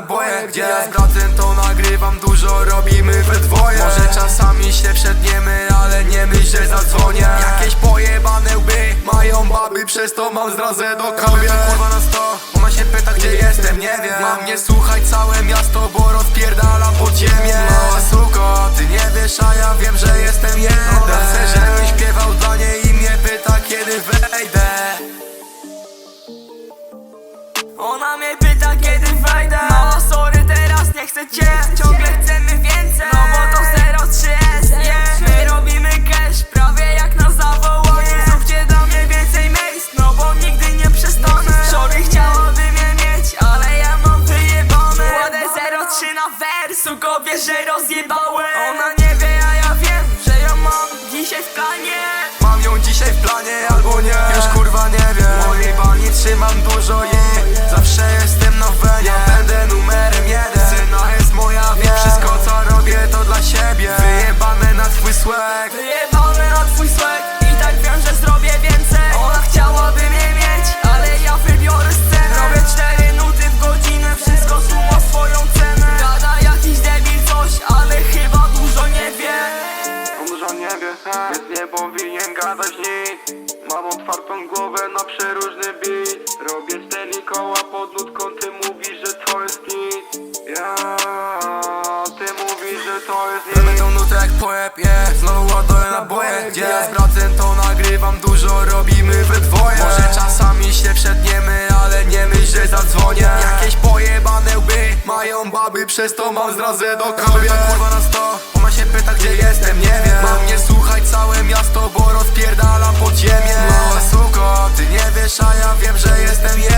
naboje, gdzie ja z bratem to nagrywam Dużo robimy we dwoje. Może czasami się przedniemy, ale nie myśl, że zadzwonię. Jakieś pojebane łby mają baby Przez to mam zrazę do kobiet Kurwa na sto, ona się pyta gdzie jestem, nie wiem. Mam nie słuchać całe miasto, bo rozpierdalam podziemie. Mała suko, ty nie wiesz, a ja wiem, że jestem jeden na wers Suko wie, że rozjebałem. Ona nie wie a ja wiem Że ją mam dzisiaj w planie. Mam ją dzisiaj w planie albo nie. Już kurwa nie wiem. Mojej bani trzymam dużo jej. Zawsze jestem na wenie Ja będę numerem jeden Otwartą głowę na przeróżny beat. Robię cztery koła pod nutką, ty mówisz, że to jest nic. Ja, ty mówisz, że to jest nic. Robię tą nutę jak poep, yeah Znowu ładuję naboje, gdzie ja z bratem to nagrywam Dużo robimy we dwoje. Może czasami się przedniemy, ale nie myśl, że zadzwonię. Jakieś pojebane łby mają baby, przez to mam zrazę do kobiet Kurwa na sto, ona się pyta gdzie jestem, nie wiem. Mam nie słuchać całe miasto, bo suko, ty nie wiesz, a ja wiem, że jestem